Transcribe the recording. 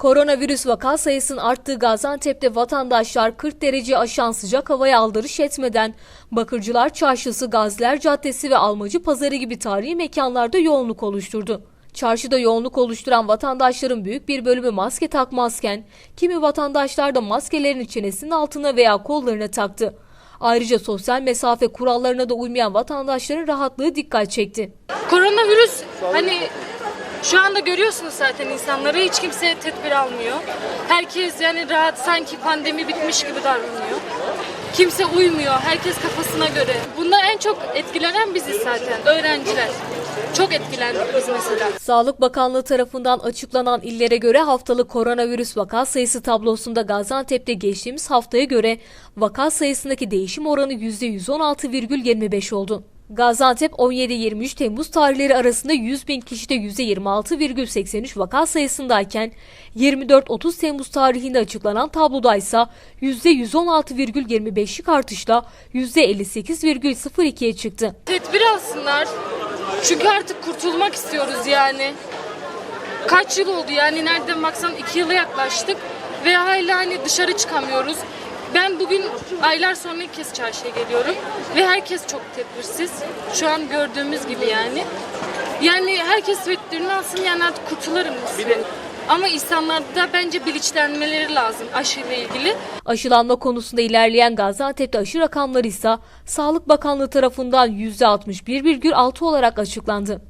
Koronavirüs vaka sayısının arttığı Gaziantep'te vatandaşlar 40 derece aşan sıcak havaya aldırış etmeden Bakırcılar Çarşısı, Gaziler Caddesi ve Almacı Pazarı gibi tarihi mekanlarda yoğunluk oluşturdu. Çarşıda yoğunluk oluşturan vatandaşların büyük bir bölümü maske takmazken kimi vatandaşlar da maskelerini çenesinin altına veya kollarına taktı. Ayrıca sosyal mesafe kurallarına da uymayan vatandaşların rahatlığı dikkat çekti. Koronavirüs hani şu anda görüyorsunuz zaten insanları hiç kimse tedbir almıyor. Herkes yani rahat sanki pandemi bitmiş gibi davranıyor. Kimse uymuyor. Herkes kafasına göre. Bundan en çok etkilenen biziz zaten. Öğrenciler. Çok etkilendik biz mesela. Sağlık Bakanlığı tarafından açıklanan illere göre haftalık koronavirüs vaka sayısı tablosunda Gaziantep'te geçtiğimiz haftaya göre vaka sayısındaki değişim oranı %116,25 oldu. Gaziantep 17-23 Temmuz tarihleri arasında 100 bin kişide %26,83 vaka sayısındayken 24-30 Temmuz tarihinde açıklanan tabloda ise %116,25'lik artışla %58,02'ye çıktı. Tedbir alsınlar. Çünkü artık kurtulmak istiyoruz yani. Kaç yıl oldu yani nereden baksan iki yıla yaklaştık ve hala hani dışarı çıkamıyoruz. Ben bugün aylar sonra ilk kez çarşıya geliyorum ve herkes çok tedbirsiz. Şu an gördüğümüz gibi yani. Yani herkes tedbirini alsın yani artık kurtularım. Ama insanlarda bence bilinçlenmeleri lazım aşıyla ilgili. Aşılanma konusunda ilerleyen Gaziantep'te aşı rakamları ise Sağlık Bakanlığı tarafından %61,6 olarak açıklandı.